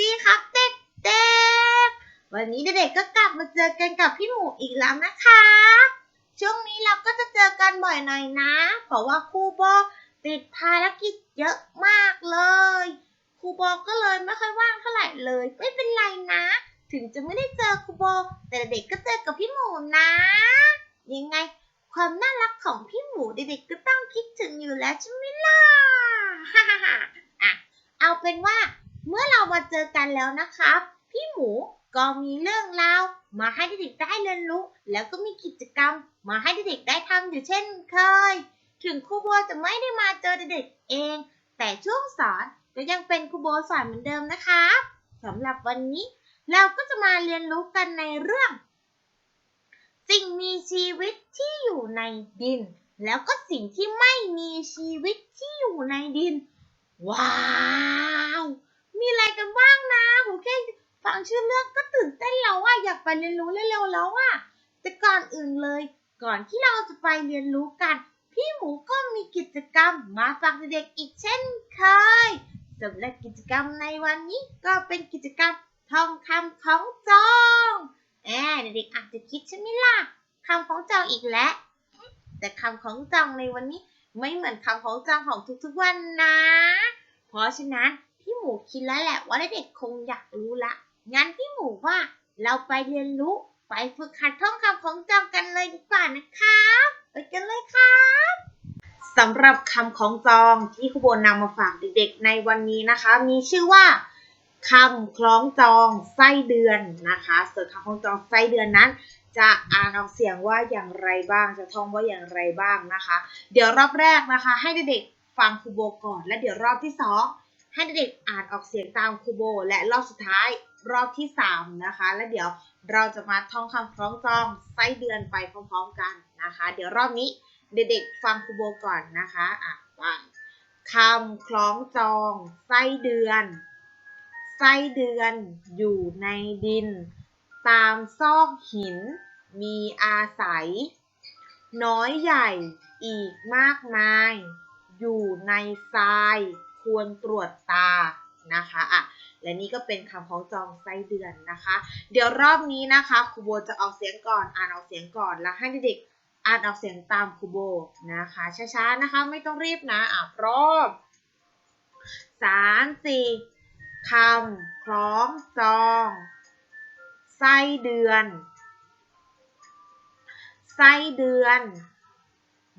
ดีครับเด็กๆ วันนี้เด็กๆก็กลับมาเจอกันกับพี่หมูอีกแล้วนะคะ ช่วงนี้เราก็จะเจอกันบ่อยหน่อยนะ เพราะว่าครูโบติดภารกิจเยอะมากเลย ครูโบก็เลยไม่ค่อยว่างเท่าไหร่เลย ไม่เป็นไรนะ ถึงจะไม่ได้เจอครูโบ แต่เด็กๆก็เจอกับพี่หมูนะ ยังไงความน่ารักของพี่หมูเด็กๆก็ต้องคิดถึงอยู่แล้วใช่ไหมล่ะ ฮ่าฮ่าฮ่าอะเอาเป็นว่า เมื่อเรามาเจอกันแล้วนะครับ พี่หมูก็มีเรื่องราวมาให้เด็กๆได้เรียนรู้ แล้วก็มีกิจกรรมมาให้เด็กๆได้ทำอยู่เช่นเคย ถึงครูโบจะไม่ได้มาเจอเด็กๆเอง แต่ช่วงสอนก็ยังเป็นครูโบสอนเหมือนเดิมนะคะสำหรับวันนี้เราก็จะมาเรียนรู้กันในเรื่อง สิ่งมีชีวิตที่อยู่ในดิน แล้วก็สิ่งที่ไม่มีชีวิตที่อยู่ในดิน ว้าว มีอะไรกันบ้างนะโหแค่ฟังชื่อเรื่องก็ตื่นเต้นแล้วว่าอยากไปเรียนรู้เร็วๆแล้วอะแต่ก่อนอื่นเลย ก่อนที่เราจะไปเรียนรู้กัน พี่หมูก็มีกิจกรรมมาฝากเด็กๆอีกเช่นเคยสำหรับกิจกรรมในวันนี้ก็เป็นกิจกรรมทองคำของจองแอบเด็กๆอาจจะคิดใช่ไหมล่ะคำของจองอีกแล้ว แต่คำของจองในวันนี้ไม่เหมือนคำของจองของทุกๆวันนะ เพราะฉะนั้น พี่หมูคิดแล้วแหละว่าเด็กคงอยากรู้ละ งั้นพี่หมูว่าเราไปเรียนรู้ไปฝึกหัดท่องคำของจองกันเลยดีกว่านะครับไปกันเลยครับสำหรับคำของจองที่ครูโบนำมาฝากเด็กๆ ในวันนี้นะคะ มีชื่อว่าคำคล้องจองไส้เดือนนะคะส่วนคำคล้องจองไส้เดือนนั้น จะอ่านออกเสียงว่าอย่างไรบ้าง จะท่องว่าอย่างไรบ้างนะคะ เดี๋ยวรอบแรกนะคะ ให้เด็กๆฟังครูโบก่อน และเดี๋ยวรอบที่สอง ให้เด็กๆอ่านออกเสียงตามครูโบ และรอบสุดท้ายรอบที่สามนะคะ และเดี๋ยวเราจะมาท่องคำคล้องจองไส้เดือนไปพร้อมๆกันนะคะ เดี๋ยวรอบนี้เด็กๆฟังครูโบก่อนนะคะอะฟังคำคล้องจองไส้เดือน ไส้เดือนอยู่ในดิน ตามซอกหิน มีอาศัย น้อยใหญ่อีกมากมาย อยู่ในทราย ควรตรวจตานะคะอะและนี่ก็เป็นคำของจองไส้เดือนนะคะ เดี๋ยวรอบนี้นะคะครูโบจะออกเสียงก่อนอ่านออกเสียงก่อนแล้วให้เด็กๆอ่านออกเสียงตามครูโบนะคะช้าๆนะคะไม่ต้องรีบนะอะพร้อมสามสี่คำคล้องจองไส้เดือน ไส้เดือน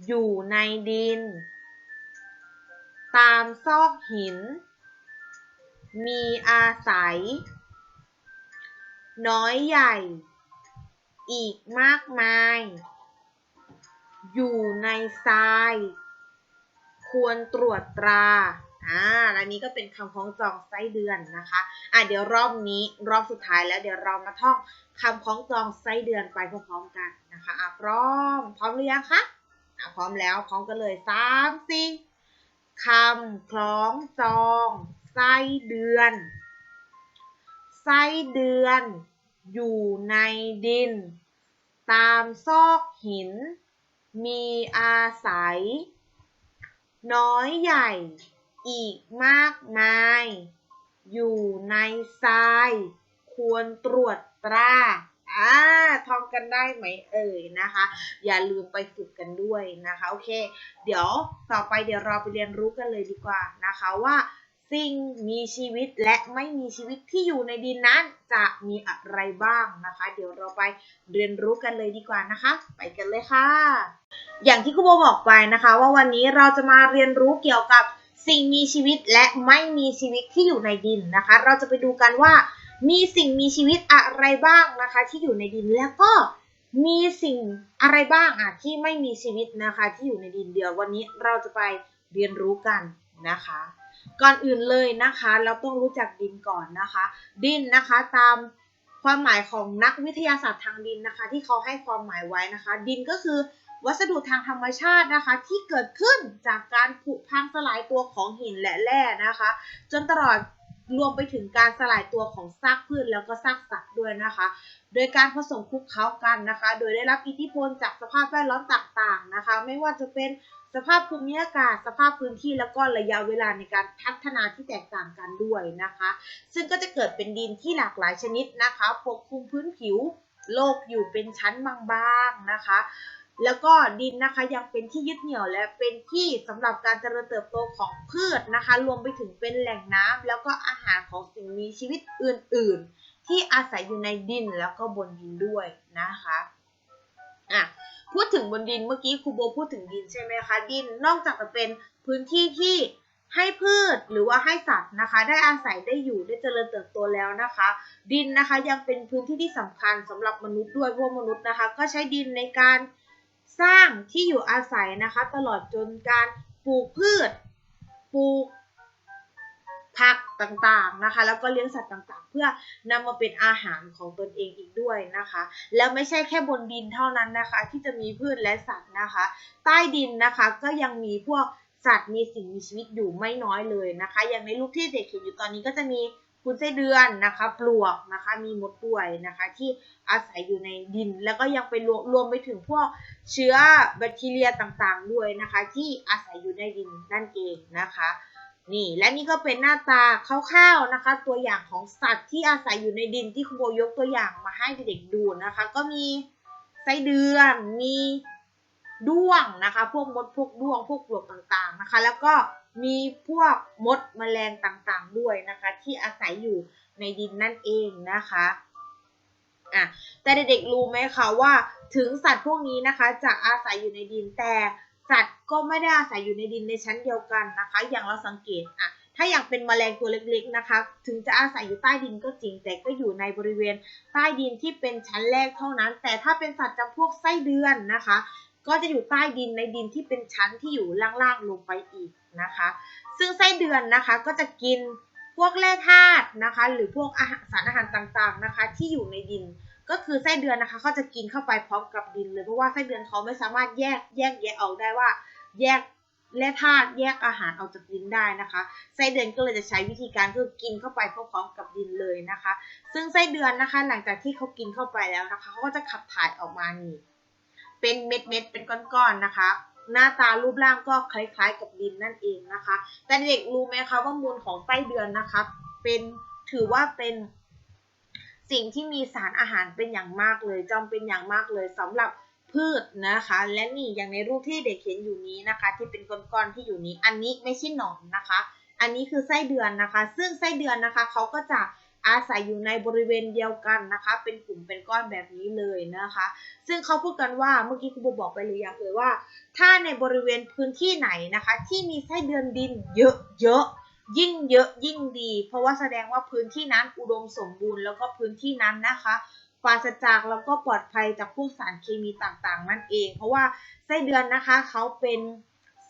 อยู่ในดิน ตามซอกหิน มีอาศัย น้อยใหญ่ อีกมากมาย อยู่ในทราย ควรตรวจตรา อ่า และนี้ก็เป็นคำคล้องจองไส้เดือนนะคะ อะเดี๋ยวรอบนี้รอบสุดท้ายแล้วเดี๋ยวเรามาท่องคำคล้องจองไส้เดือนไปพร้อมๆกันนะคะ อะพร้อม พร้อมหรือยังคะ อะพร้อมแล้วพร้อมกันเลยสามสี่ คำคล้องจองไส้เดือน ไส้เดือน อยู่ในดิน ตามซอกหิน มีอาศัย น้อยใหญ่อีกมากมาย อยู่ในทราย ควรตรวจตรา อ่าท่องกันได้ไหมเอ่ยนะคะ อย่าลืมไปฝึกกันด้วยนะคะ โอเค เดี๋ยวต่อไปเดี๋ยวเราไปเรียนรู้กันเลยดีกว่านะคะว่าสิ่งมีชีวิตและไม่มีชีวิตที่อยู่ในดินนั้นจะมีอะไรบ้างนะคะ เดี๋ยวเราไปเรียนรู้กันเลยดีกว่านะคะ ไปกันเลยค่ะ อย่างที่ครูโบบอกไปนะคะ ว่าวันนี้เราจะมาเรียนรู้เกี่ยวกับสิ่งมีชีวิตและไม่มีชีวิตที่อยู่ในดินนะคะ เราจะไปดูกันว่า มีสิ่งมีชีวิตอะไรบ้างนะคะ ที่อยู่ในดินแล้วก็มีสิ่งอะไรบ้างอะที่ไม่มีชีวิตนะคะ ที่อยู่ในดินเดียววันนี้เราจะไปเรียนรู้กันนะคะ ก่อนอื่นเลยนะคะ เราต้องรู้จักดินก่อนนะคะ ดินนะคะตามความหมายของนักวิทยาศาสตร์ทางดินนะคะ ที่เขาให้ความหมายไว้นะคะ ดินก็คือวัสดุทางธรรมชาตินะคะ ที่เกิดขึ้นจากการผุพังสลายตัวของหินและแร่นะคะ จนตลอด รวมไปถึงการสลายตัวของซากพืชแล้วก็ซากสัตว์ด้วยนะคะ โดยการผสมคลุกเคล้ากันนะคะ โดยได้รับอิทธิพลจากสภาพแวดล้อมต่างๆนะคะ ไม่ว่าจะเป็นสภาพภูมิอากาศ สภาพพื้นที่แล้วก็ระยะเวลาในการพัฒนาที่แตกต่างกันด้วยนะคะ ซึ่งก็จะเกิดเป็นดินที่หลากหลายชนิดนะคะ ปกคลุมพื้นผิวโลกอยู่เป็นชั้นบางๆนะคะ แล้วก็ดินนะคะยังเป็นที่ยึดเหนี่ยวและเป็นที่สำหรับการเจริญเติบโตของพืชนะคะ รวมไปถึงเป็นแหล่งน้ำแล้วก็อาหารของสิ่งมีชีวิตอื่น ๆ ที่อาศัยอยู่ในดินแล้วก็บนดินด้วยนะคะอะพูดถึงบนดินเมื่อกี้ครูโบพูดถึงดินใช่ไหมคะดินนอกจากจะเป็นพื้นที่ที่ให้พืชหรือว่าให้สัตว์นะคะ ได้อาศัยได้อยู่ได้เจริญเติบโตแล้วนะคะ ดินนะคะยังเป็นพื้นที่ที่สำคัญสำหรับมนุษย์ด้วยเพราะมนุษย์นะคะ ก็ใช้ดินในการ สร้างที่อยู่อาศัยนะคะ ตลอดจนการปลูกพืช ปลูกผักต่างๆนะคะ แล้วก็เลี้ยงสัตว์ต่างๆ เพื่อนำมาเป็นอาหารของตนเองอีกด้วยนะคะ แล้วไม่ใช่แค่บนดินเท่านั้นนะคะ ที่จะมีพืชและสัตว์นะคะ ใต้ดินนะคะก็ยังมีพวกสัตว์มีสิ่งมีชีวิตอยู่ไม่น้อยเลยนะคะ อย่างในรูปที่เด็กเห็นอยู่ตอนนี้ก็จะมี คุณไส้เดือนนะคะ ปลวกนะคะ มีมดด้วยนะคะ ที่อาศัยอยู่ในดิน แล้วก็ยังไปรวมรวมไปถึงพวกเชื้อแบคทีเรียต่างๆ ด้วยนะคะ ที่อาศัยอยู่ในดินนั่นเองนะคะนี่และนี่ก็เป็นหน้าตาคร่าวๆนะคะ ตัวอย่างของสัตว์ที่อาศัยอยู่ในดินที่คุณโบยกตัวอย่างมาให้เด็กๆดูนะคะ ก็มีไส้เดือนมีด้วงนะคะ พวกมดพวกด้วงพวกปลวกต่างๆนะคะ แล้วก็ มีพวกมดแมลงต่างๆด้วยนะคะ ที่อาศัยอยู่ในดินนั่นเองนะคะอะแต่เด็กๆรู้ไหมคะว่าถึงสัตว์พวกนี้นะคะ จะอาศัยอยู่ในดินแต่สัตว์ก็ไม่ได้อาศัยอยู่ในดินในชั้นเดียวกันนะคะ อย่างเราสังเกตอะถ้าอย่างเป็นแมลงตัวเล็กๆนะคะ ถึงจะอาศัยอยู่ใต้ดินก็จริง แต่ก็อยู่ในบริเวณใต้ดินที่เป็นชั้นแรกเท่านั้น แต่ถ้าเป็นสัตว์จำพวกไส้เดือนนะคะ ก็จะอยู่ใต้ดินในดินที่เป็นชั้นที่อยู่ล่างๆลงไปอีก นะคะ ซึ่งไส้เดือนนะคะก็จะกินพวกแร่ธาตุนะคะ หรือพวกอาหารสารอาหารต่างๆนะคะ ที่อยู่ในดิน ก็คือไส้เดือนนะคะเขาจะกินเข้าไปพร้อมกับดินเลยเพราะว่าไส้เดือนเขาไม่สามารถแยกแยกแยะออกได้ว่า แยกแร่ธาตุแยกอาหารออกจากดินได้นะคะไส้เดือนก็เลยจะใช้วิธีการคือกินเข้าไปพร้อมๆกับดินเลยนะคะ ซึ่งไส้เดือนนะคะ หลังจากที่เขากินเข้าไปแล้วนะคะเขาก็จะขับถ่ายออกมานี่เป็นเม็ดเม็ดๆเป็นก้อนๆนะคะ หน้าตารูปร่างก็คล้ายๆกับดินนั่นเองนะคะ แต่เด็กรู้ไหมคะว่ามูลของไส้เดือนนะคะเป็นถือว่าเป็นสิ่งที่มีสารอาหารเป็นอย่างมากเลยจำเป็นอย่างมากเลยสำหรับพืชนะคะ และนี่อย่างในรูปที่เด็กเห็นอยู่นี้นะคะ ที่เป็นก้อนๆที่อยู่นี้ อันนี้ไม่ใช่หนอนนะคะ อันนี้คือไส้เดือนนะคะ ซึ่งไส้เดือนนะคะเขาก็จะ อาศัยอยู่ในบริเวณเดียวกันนะคะ เป็นกลุ่มเป็นก้อนแบบนี้เลยนะคะ ซึ่งเขาพูดกันว่าเมื่อกี้คุณโบบอกไปเลยอย่างเลยว่า ถ้าในบริเวณพื้นที่ไหนนะคะ ที่มีไส้เดือนดินเยอะๆยิ่งเยอะยิ่งดี เพราะว่าแสดงว่าพื้นที่นั้นอุดมสมบูรณ์แล้วก็พื้นที่นั้นนะคะปราศจากแล้วก็ปลอดภัยจากพวกสารเคมีต่างๆ นั่นเอง เพราะว่าไส้เดือนนะคะเขาเป็น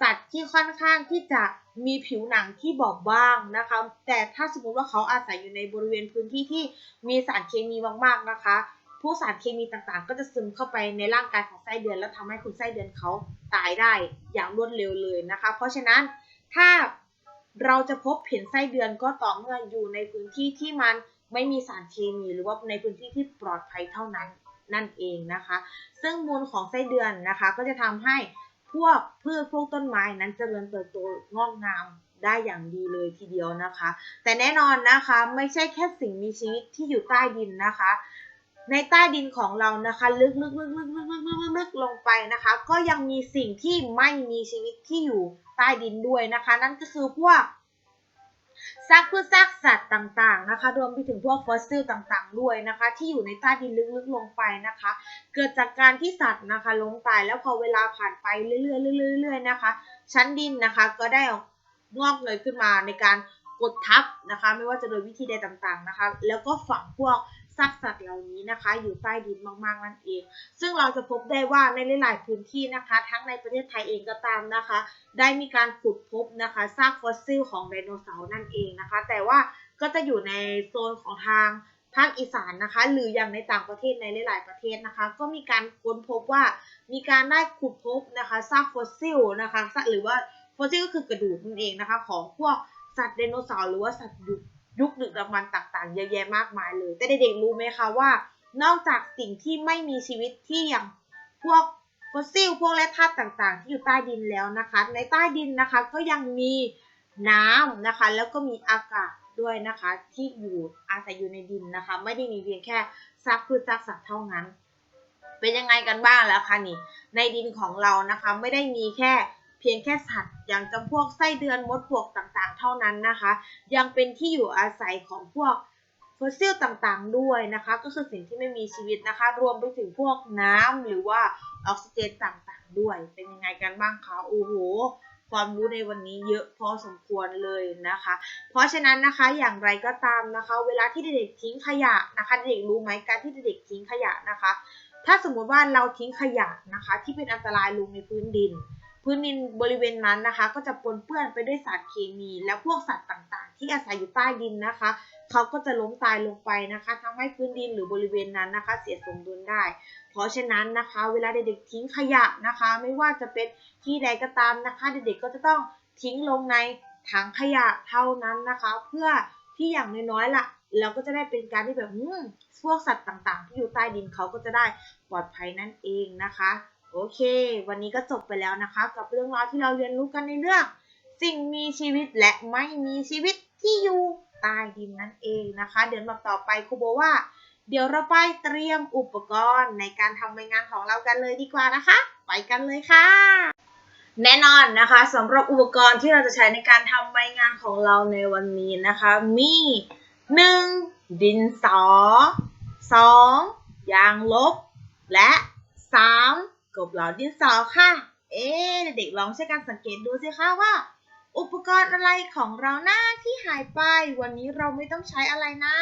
สัตว์ที่ค่อนข้างที่จะมีผิวหนังที่บอบบางนะคะ แต่ถ้าสมมติว่าเขาอาศัยอยู่ในบริเวณพื้นที่ที่มีสารเคมีมากๆนะคะพวกสารเคมีต่างๆ ก็จะซึมเข้าไปในร่างกายของไส้เดือน แล้วทำให้คุณไส้เดือนเขาตายได้อย่างรวดเร็วเลยนะคะ เพราะฉะนั้นถ้าเราจะพบเห็นไส้เดือนก็ต่อเมื่ออยู่ในพื้นที่ที่มันไม่มีสารเคมี หรือว่าในพื้นที่ที่ปลอดภัยเท่านั้นนั่นเองนะคะ ซึ่งมูลของไส้เดือนนะคะ ก็จะทำให้ พวกพืชพวกต้นไม้นั้นเจริญเติบโตงอกงามได้อย่างดีเลยทีเดียวนะคะ แต่แน่นอนนะคะไม่ใช่แค่สิ่งมีชีวิตที่อยู่ใต้ดินนะคะ ในใต้ดินของเรานะคะ ลึกๆๆๆๆๆๆลงไปนะคะ ก็ยังมีสิ่งที่ไม่มีชีวิตที่อยู่ใต้ดินด้วยนะคะ นั่นก็คือพวก ซากพืชซากสัตว์ต่างๆนะคะ รวมไปถึงพวกฟอสซิลต่างๆ ด้วยนะคะ ที่อยู่ในใต้ดินลึกๆลงไปนะคะ เกิดจากการที่สัตว์นะคะลงตายแล้วพอเวลาผ่านไปเรื่อยๆเรื่อยๆเรื่อยๆนะคะ ชั้นดินนะคะก็ได้ออกงอกเงยขึ้นมาในการกดทับนะคะ ไม่ว่าจะโดยวิธีใดต่างๆนะคะ แล้วก็ฝังพวก ซากสัตว์เหล่านี้นะคะ อยู่ใต้ดินมากๆนั่นเอง ซึ่งเราจะพบได้ว่าในหลาย ๆ พื้นที่นะคะ ทั้งในประเทศไทยเองก็ตามนะคะ ได้มีการขุดพบนะคะซากฟอสซิลของไดโนเสาร์นั่นเองนะคะ แต่ว่าก็จะอยู่ในโซนของทางภาคอีสานนะคะ หรืออย่างในต่างประเทศในหลาย ๆ ประเทศนะคะ ก็มีการค้นพบว่ามีการได้ขุดพบนะคะซากฟอสซิลนะคะหรือว่าฟอสซิลก็คือกระดูกนั่นเองนะคะ ของพวกสัตว์ไดโนเสาร์หรือว่าสัตว์ดุ ยุคดึกดำบรรพ์ต่างๆเยอะแยะมากมายเลย แต่เด็กๆรู้ไหมคะว่า นอกจากสิ่งที่ไม่มีชีวิตที่อย่างพวกฟอสซิลพวกแร่ธาตุต่างๆ ที่อยู่ใต้ดินแล้วนะคะ ในใต้ดินนะคะก็ยังมีน้ำนะคะ แล้วก็มีอากาศด้วยนะคะที่อยู่อาศัยอยู่ในดินนะคะ ไม่ได้มีเพียงแค่ซากพืชซากสัตว์เท่านั้น เป็นยังไงกันบ้างแล้วคะนี่ในดินของเรานะคะ ไม่ได้มีแค่ เพียงแค่สัตว์ อย่างจำพวกไส้เดือนมดปลวกต่างๆ เท่านั้นนะคะ ยังเป็นที่อยู่อาศัยของพวกฟอสซิลต่างๆ ด้วยนะคะ ก็คือสิ่งที่ไม่มีชีวิตนะคะ รวมไปถึงพวกน้ำหรือว่าออกซิเจนต่างๆ ด้วย เป็นยังไงกันบ้างคะโอ้โหความรู้ในวันนี้เยอะพอสมควรเลยนะคะ เพราะฉะนั้นนะคะอย่างไรก็ตามนะคะ เวลาที่เด็กๆทิ้งขยะนะคะ เด็กรู้ไหมการที่เด็กๆทิ้งขยะนะคะ ถ้าสมมติว่าเราทิ้งขยะนะคะ ที่เป็นอันตรายลงในพื้นดิน พื้นดินบริเวณนั้นนะคะ ก็จะปนเปื้อนไปด้วยสารเคมี และพวกสัตว์ต่างๆ ที่อาศัยอยู่ใต้ดินนะคะเขาก็จะล้มตายลงไปนะคะทำให้พื้นดินหรือบริเวณนั้นนะคะ เสียสมดุลได้ เพราะฉะนั้นนะคะ เวลาเด็กๆทิ้งขยะนะคะ ไม่ว่าจะเป็นที่ใดก็ตามนะคะ เด็กๆก็จะต้องทิ้งลงในถังขยะเท่านั้นนะคะ เพื่อที่อย่างน้อยๆล่ะเราก็จะได้เป็นการที่แบบอืมพวกสัตว์ต่างๆ ที่อยู่ใต้ดินเขาก็จะได้ปลอดภัยนั่นเองนะคะ โอเค วันนี้ก็จบไปแล้วนะคะ กับเรื่องราวที่เราเรียนรู้กันในเรื่อง สิ่งมีชีวิตและไม่มีชีวิตที่อยู่ใต้ดินนั่นเองนะคะ เดี๋ยวมาต่อไปครูโบว่า เดี๋ยวเราไปเตรียมอุปกรณ์ในการทำใบงานของเรากันเลยดีกว่านะคะ ไปกันเลยค่ะ แน่นอนนะคะสำหรับอุปกรณ์ที่เราจะใช้ในการทำใบงานของเราในวันนี้นะคะ มี 1. ดินสอ 2. ยางลบ และ 3. กบเหล่าดินสอค่ะ เอ๊ะเด็กๆลองช่วยกันสังเกตดูสิคะว่า อุปกรณ์อะไรของเราหน้าที่หายไป วันนี้เราไม่ต้องใช้อะไรนะ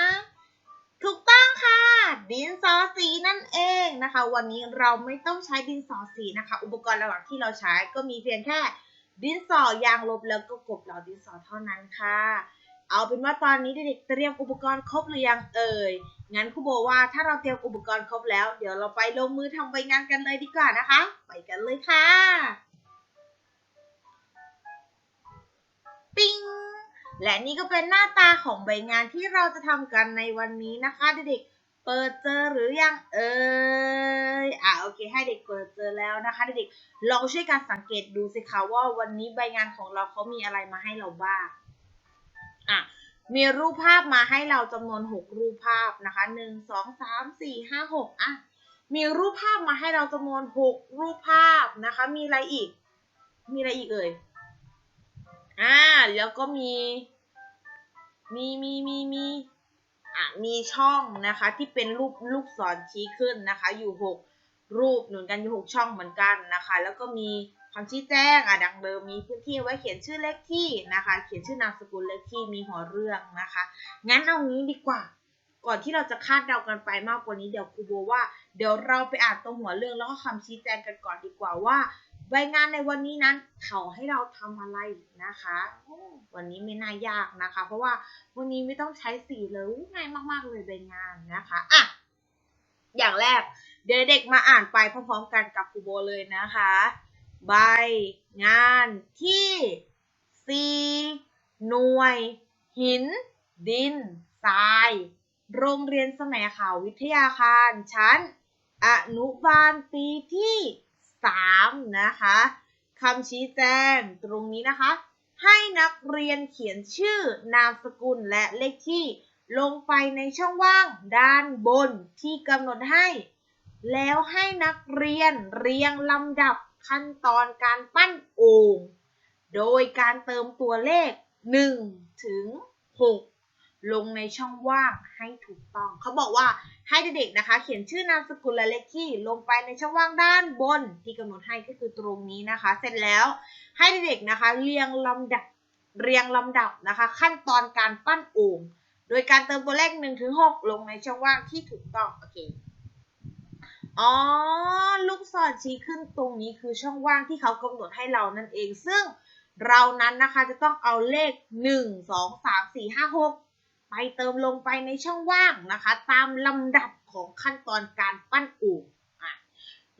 ถูกต้องค่ะ ดินสอสีนั่นเองนะคะ วันนี้เราไม่ต้องใช้ดินสอสีนะคะ อุปกรณ์หลักที่เราใช้ก็มีเพียงแค่ ดินสอยางลบแล้วก็กบเหล่าดินสอเท่านั้นค่ะ เอาเป็นว่าตอนนี้เด็กๆเตรียมอุปกรณ์ครบหรือยังเอ่ย งั้นครูโบว่าถ้าเราเตรียมอุปกรณ์ครบแล้ว เดี๋ยวเราไปลงมือทำใบงานกันเลยดีกว่านะคะ ไปกันเลยค่ะ ปิ้ง และนี่ก็เป็นหน้าตาของใบงานที่เราจะทำกันในวันนี้นะคะเด็กๆ เปิดเจอหรือยังเอ่ย อะโอเค ให้เด็กเปิดเจอแล้วนะคะเด็กๆ ลองช่วยกันสังเกตดูสิคะว่าวันนี้ใบงานของเราเขามีอะไรมาให้เราบ้าง อะมีรูปภาพมาให้เราจำนวน 6 รูปภาพนะคะ 1 2 3 4 5 6อะมีรูปภาพมาให้เราจำนวน 6 รูปภาพนะคะ มีอะไรอีก มีอะไรอีกเอ่ยอ่าแล้วก็มี มีมีมีมีอะมีช่องนะคะที่เป็นรูปลูกศรชี้ขึ้นนะคะ อยู่ 6 รูปหนุนกันอยู่ 6 ช่องเหมือนกันนะคะ แล้วก็มี คำชี้แจ้งอะดังเดิมมีพื้นที่ไว้เขียนชื่อเลขที่นะคะ เขียนชื่อนามสกุลเลขที่มีหัวเรื่องนะคะ งั้นเอางี้ดีกว่า ก่อนที่เราจะคาดเดากันไปมากกว่านี้เดี๋ยวครูโบว่า เดี๋ยวเราไปอ่านตรงหัวเรื่องแล้วก็คำชี้แจงกันก่อนดีกว่าว่าใบงานในวันนี้นั้นเขาให้เราทำอะไรนะคะ วันนี้ไม่น่ายากนะคะ เพราะว่าวันนี้ไม่ต้องใช้สีเลยง่ายมาก ๆ เลยใบงานนะคะอะอย่างแรกเดี๋ยวเด็กมาอ่านไปพร้อมๆกันกับครูโบเลยนะคะ ใบ งานที่สี่หน่วย หิน ดินทราย โรงเรียนสมัยข่าววิทยาคารชั้น อนุบาลปีที่สามนะคะคำชี้แจงตรงนี้นะคะ ให้นักเรียนเขียนชื่อนามสกุลและเลขที่ลงไปในช่องว่างด้านบนที่กำหนดให้ แล้วให้นักเรียนเรียงลำดับ ขั้นตอนการปั้นโอ่งโดยการเติมตัวเลข 1 ถึง 6 ลงในช่องว่างให้ถูกต้อง เขาบอกว่าให้เด็กๆนะคะ เขียนชื่อนามสกุลและเลขที่ลงไปในช่องว่างด้านบน ที่กำหนดให้ก็คือตรงนี้นะคะ เสร็จแล้วให้เด็กๆนะคะ เรียงลำดับเรียงลำดับนะคะ ขั้นตอนการปั้นโอ่งโดยการเติมตัวเลข1ถึง6ลงในช่องว่างที่ถูกต้องโอเค อ๋อ ลูกศรชี้ขึ้นตรงนี้คือช่องว่างที่เขากำหนดให้เรานั่นเอง ซึ่งเรานั้นนะคะจะต้องเอาเลข 1 2 3 4 5 6 ไปเติมลงไปในช่องว่างนะคะ ตามลำดับของขั้นตอนการปั้นอู่อะ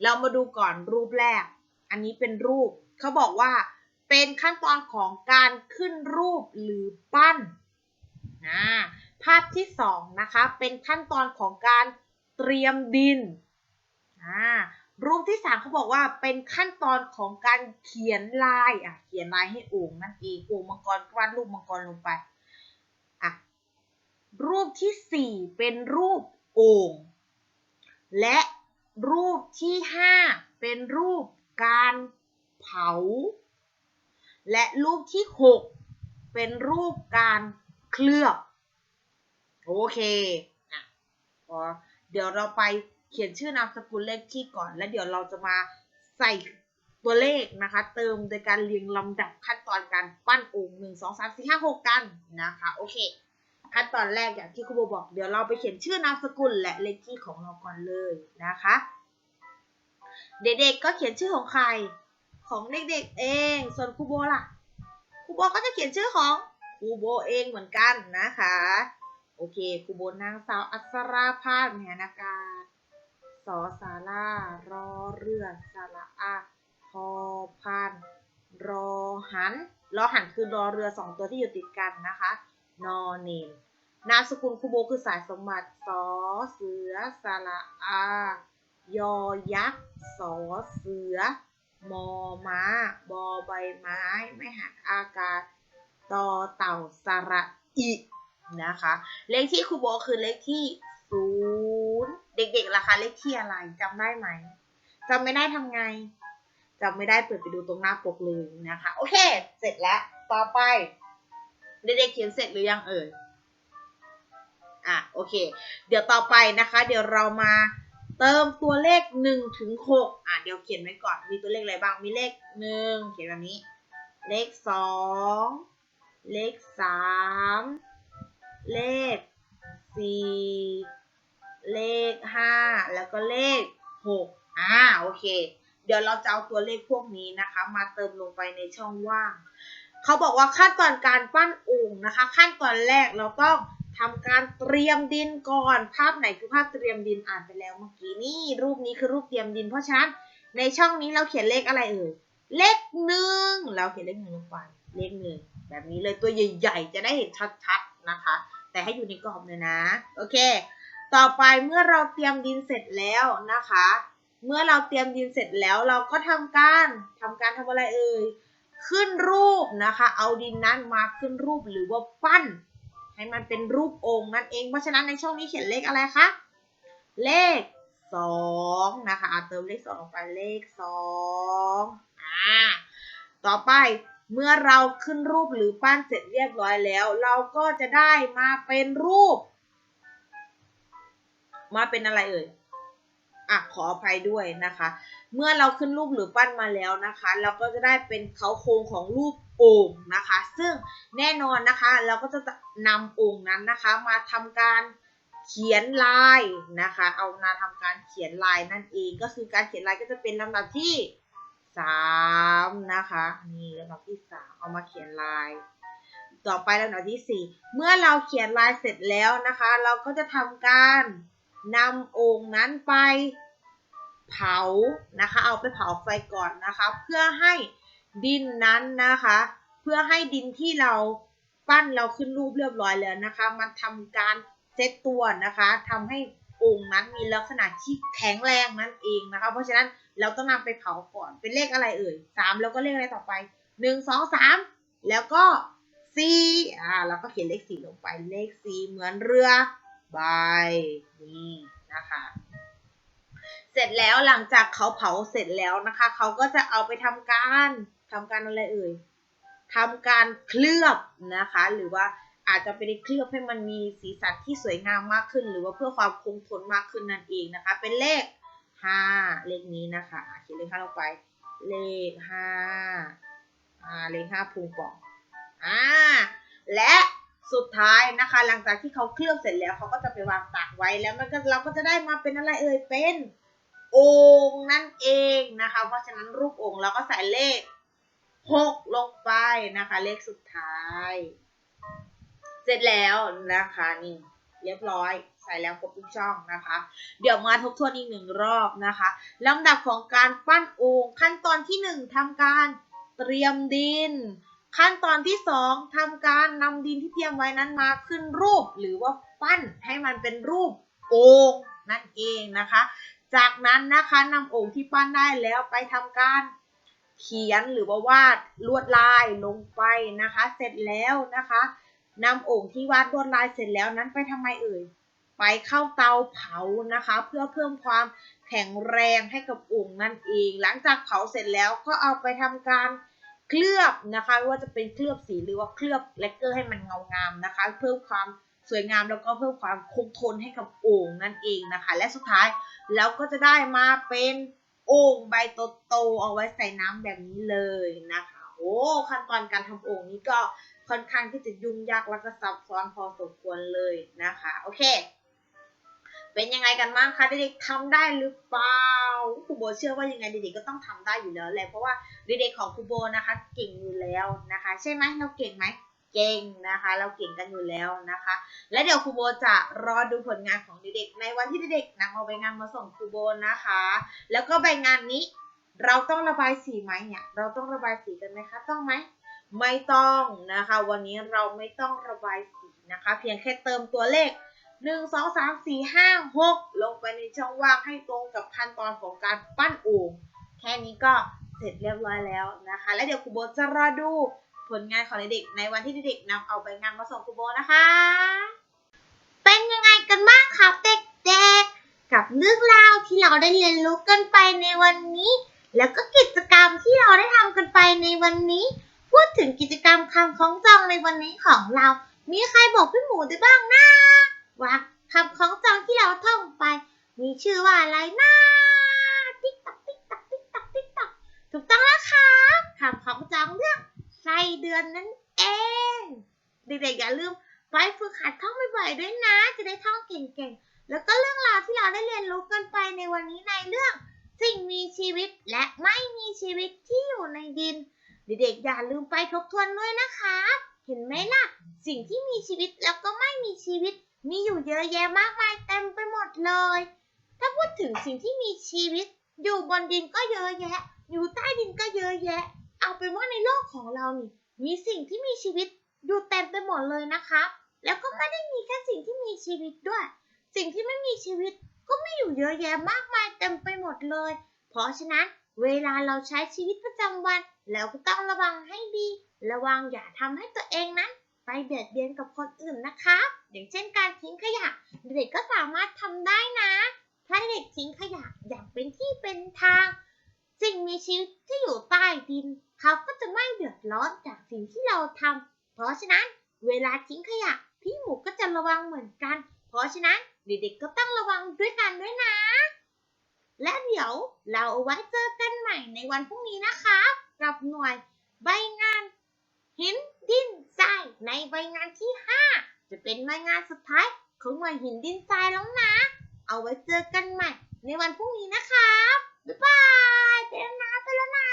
เรามาดูก่อนรูปแรก อันนี้เป็นรูป เขาบอกว่าเป็นขั้นตอนของการขึ้นรูปหรือปั้นนะภาพที่สองนะคะเป็นขั้นตอนของการเตรียมดิน รูปที่สามเขาบอกว่าเป็นขั้นตอนของการเขียนลายอะเขียนลายให้โอ่งนั่นเองโอ่งมังกรวาดรูปมังกรลงไปอะรูปที่สี่เป็นรูปโอ่งและรูปที่ห้าเป็นรูปการเผา และรูปที่หกเป็นรูปการเคลือบ โอเคอะพอเดี๋ยวเราไป เขียนชื่อนามสกุลเลขที่ก่อน แล้วเดี๋ยวเราจะมาใส่ตัวเลขนะคะ เติมโดยการเรียงลำดับขั้นตอนการปั้นองค์หนึ่งสองสามสี่ห้าหกกันนะคะ โอเค ขั้นตอนแรกอย่างที่ครูโบบอก เดี๋ยวเราไปเขียนชื่อนามสกุลและเลขที่ของเราก่อนเลยนะคะ เด็กๆก็เขียนชื่อของใครของเด็กๆเอง ส่วนครูโบล่ะครูโบก็จะเขียนชื่อของครูโบเองเหมือนกันนะคะ โอเคครูโบนางสาวอัศราพาสแมนากาศส อสารา รอเรือสาระอาพอพานรอหัน รอหันคือรอเรือสองตัวที่อยู่ติดกันนะคะ นอเนมนามสกุลครูโบคือสายสมบัติสอเสือสาระอา ยอยักษ์สอเสือ มอม้า บอใบไม้ ไม่หันอากาศตอเต่าสระอีนะคะ เลขที่ครูโบคือเลขที่ศูนย์ เด็กๆล่ะคะเลขที่อะไรจำได้ไหมจำไม่ได้ทำไงจำไม่ได้เปิดไปดูตรงหน้าปกเลยนะคะ โอเค เสร็จแล้วต่อไปเด็กๆเขียนเสร็จหรือยังเอ่ยอะโอเค เดี๋ยวต่อไปนะคะ เดี๋ยวเรามาเติมตัวเลข1ถึง6อะเดี๋ยวเขียนไว้ก่อนมีตัวเลขอะไรบ้างมีเลข 1 เขียนแบบนี้ เลข 2 เลข 3 เลข 4 เลข 5 แล้วก็เลข 6 อ่า โอเค เดี๋ยวเราจะเอาตัวเลขพวกนี้นะคะ มาเติมลงไปในช่องว่าง เขาบอกว่าขั้นตอนการปั้นโอ่งนะคะ ขั้นตอนแรกเราต้องทำการเตรียมดินก่อน ภาพไหนคือภาพเตรียมดินอ่านไปแล้วเมื่อกี้นี่รูปนี้คือรูปเตรียมดิน เพราะฉะนั้นในช่องนี้เราเขียนเลขอะไรเอ่ย เลขหนึ่ง เราเขียนเลขหนึ่งลงไป เลขหนึ่งแบบนี้เลยตัวใหญ่ ๆ จะได้เห็นชัดๆนะคะ แต่ให้อยู่ในกรอบเลยนะ โอเค ต่อไปเมื่อเราเตรียมดินเสร็จแล้วนะคะ เมื่อเราเตรียมดินเสร็จแล้วเราก็ทำการทำการทำอะไรเอ่ยขึ้นรูปนะคะ เอาดินนั้นมาขึ้นรูปหรือว่าปั้น ให้มันเป็นรูปองค์นั่นเอง เพราะฉะนั้นในช่องนี้เขียนเลขอะไรคะ เลขสองนะคะอะเติมเลขสองลงไปเลขสองอ่าต่อไปเมื่อเราขึ้นรูปหรือปั้นเสร็จเรียบร้อยแล้ว เราก็จะได้มาเป็นรูป มาเป็นอะไรเอ่ยอะขออภัยด้วยนะคะ เมื่อเราขึ้นรูปหรือปั้นมาแล้วนะคะ เราก็จะได้เป็นเขาโครงของรูปโอ่งนะคะ ซึ่งแน่นอนนะคะ เราก็จะนำโอ่งนั้นนะคะ มาทำการเขียนลายนะคะ เอามาทำการเขียนลายนั่นเอง ก็คือการเขียนลายก็จะเป็นลำดับที่สามนะคะนี่ลำดับที่สามเอามาเขียนลาย ต่อไปลำดับที่สี่เมื่อเราเขียนลายเสร็จแล้วนะคะ เราก็จะทำการ นำโอ่งนั้นไปเผานะคะ เอาไปเผาไฟก่อนนะคะ เพื่อให้ดินนั้นนะคะ เพื่อให้ดินที่เราปั้นเราขึ้นรูปเรียบร้อยแล้วนะคะ มันทำการเซตตัวนะคะทำให้โอ่งนั้นมีลักษณะที่แข็งแรงนั่นเองนะคะ เพราะฉะนั้นเราต้องนำไปเผาก่อนเป็นเลขอะไรเอ่ยสามแล้วก็เลขอะไรต่อไปหนึ่งสองสามแล้วก็สี่อ่าเราก็เขียนเลขสี่ลงไปเลขสี่เหมือนเรือ ใบนี่นะคะเสร็จแล้วหลังจากเขาเผาเสร็จแล้วนะคะ เขาก็จะเอาไปทำการทำการอะไรเอ่ยทำการเคลือบนะคะ หรือว่าอาจจะไปเคลือบให้มันมีสีสันที่สวยงามมากขึ้น หรือว่าเพื่อความคงทนมากขึ้นนั่นเองนะคะ เป็นเลขห้าเลขนี้นะคะเขียนเลขห้าลงไป เลขห้าอ่าเลขห้าพุงป่องอ่าและ สุดท้ายนะคะ หลังจากที่เขาเคลือบเสร็จแล้วเขาก็จะไปวางตากไว้แล้วมันก็เราก็จะได้มาเป็นอะไรเอ่ยเป็นโอ่งนั่นเองนะคะ เพราะฉะนั้นรูปโอ่งเราก็ใส่เลขหกลงไปนะคะ เลขสุดท้าย เสร็จแล้วนะคะนี่เรียบร้อยใส่แล้วครบทุกช่องนะคะ เดี๋ยวมาทบทวนอีกหนึ่งรอบนะคะลำดับของการปั้นโอ่งขั้นตอนที่หนึ่งทำการเตรียมดิน ขั้นตอนที่สองทำการนำดินที่เตรียมไว้นั้นมาขึ้นรูปหรือว่าปั้นให้มันเป็นรูปโอ่งนั่นเองนะคะ จากนั้นนะคะนำโอ่งที่ปั้นได้แล้วไปทำการเขียนหรือว่าวาดลวดลายลงไปนะคะ เสร็จแล้วนะคะนำโอ่งที่วาดลวดลายเสร็จแล้วนั้นไปทำไมเอ่ยไปเข้าเตาเผานะคะ เพื่อเพิ่มความแข็งแรงให้กับโอ่งนั่นเอง หลังจากเผาเสร็จแล้วก็เอาไปทำการ เคลือบนะคะไม่ว่าจะเป็นเคลือบสีหรือว่าเคลือบเลกเกอร์ให้มันเงางามนะคะ เพิ่มความสวยงามแล้วก็เพิ่มความคงทนให้กับโอ่งนั่นเองนะคะ และสุดท้ายเราก็จะได้มาเป็นโอ่งใบโตๆเอาไว้ใส่น้ำแบบนี้เลยนะคะโอ้ขั้นตอนการทำโอ่งนี้ก็ค่อนข้างที่จะยุ่งยากแล้วก็ซับซ้อนพอสมควรเลยนะคะ โอเค เป็นยังไงกันบ้างคะเด็กๆทำได้หรือเปล่าครูโบเชื่อว่ายังไงเด็กๆก็ต้องทำได้อยู่แล้วแหละเพราะว่าเด็กๆของครูโบนะคะ เก่งอยู่แล้วนะคะ ใช่ไหมเราเก่งไหมเก่งนะคะ เราเก่งกันอยู่แล้วนะคะ และเดี๋ยวครูโบจะรอดูผลงานของเด็กๆในวันที่เด็กๆนำเอาใบงานมาส่งครูโบนะคะ แล้วก็ใบงานนี้เราต้องระบายสีไหมเนี่ย เราต้องระบายสีกันไหมคะ ต้องไหม ไม่ต้องนะคะ วันนี้เราไม่ต้องระบายสีนะคะ เพียงแค่เติมตัวเลข หนึ่งสองสามสี่ห้าหกลงไปในช่องว่างให้ตรงกับขั้นตอนของการปั้นโอ่งแค่นี้ก็เสร็จเรียบร้อยแล้วนะคะ แล้วเดี๋ยวครูโบจะรอดูผลงานของเด็กในวันที่เด็กนำเอาใบงานมาส่งครูโบนะคะ เป็นยังไงกันบ้างครับเด็กๆ กับเรื่องราวที่เราได้เรียนรู้กันไปในวันนี้ แล้วก็กิจกรรมที่เราได้ทำกันไปในวันนี้ พูดถึงกิจกรรมคำคล้องจองในวันนี้ของเรา มีใครบอกพี่หมูได้บ้างนะ ว่าคำคล้องจองที่เราท่องไป มีชื่อว่าอะไรนะติ๊กตักติ๊กตักติ๊กตักติ๊กตักถูกต้องแล้วครับคำคล้องจองเรื่องไส้เดือนนั่นเองเด็กๆอย่าลืมไปฝึกหัดท่องบ่อยๆด้วยนะ จะได้ท่องเก่งๆ แล้วก็เรื่องราวที่เราได้เรียนรู้กันไปในวันนี้ในเรื่อง สิ่งมีชีวิตและไม่มีชีวิตที่อยู่ในดิน เด็กๆอย่าลืมไปทบทวนด้วยนะคะ เห็นไหมล่ะ สิ่งที่มีชีวิตแล้วก็ไม่มีชีวิต มีอยู่เยอะแยะมากมายเต็มไปหมดเลย ถ้าพูดถึงสิ่งที่มีชีวิต อยู่บนดินก็เยอะแยะ อยู่ใต้ดินก็เยอะแยะ เอาเป็นว่าในโลกของเรานี่ มีสิ่งที่มีชีวิตอยู่เต็มไปหมดเลยนะคะ แล้วก็ไม่ได้มีแค่สิ่งที่มีชีวิตด้วย สิ่งที่ไม่มีชีวิตก็ไม่อยู่เยอะแยะมากมายเต็มไปหมดเลย เพราะฉะนั้นเวลาเราใช้ชีวิตประจำวัน แล้วก็ต้องระวังให้ดี ระวังอย่าทำให้ตัวเองนั้น ไปเบียดเบียนกับคนอื่นนะคะ อย่างเช่นการทิ้งขยะ เด็กก็สามารถทำได้นะ ถ้าเด็กทิ้งขยะอย่างเป็นที่เป็นทาง สิ่งมีชีวิตที่อยู่ใต้ดิน เขาก็จะไม่เดือดร้อนจากสิ่งที่เราทำเพราะฉะนั้นเวลาทิ้งขยะ พี่หมูก็จะระวังเหมือนกัน เพราะฉะนั้นเด็กๆก็ต้องระวังด้วยกันด้วยนะ และเดี๋ยวเราเอาไว้เจอกันใหม่ในวันพรุ่งนี้นะคะ กับหน่วยใบงาน หินดินทรายในใบงานที่ 5 จะเป็นใบงานสุดท้ายของหน่วยหินดินทรายแล้วนะ เอาไว้เจอกันใหม่ในวันพรุ่งนี้นะคะ บ๊ายบายเปแล้วนะ ไปแล้วนะ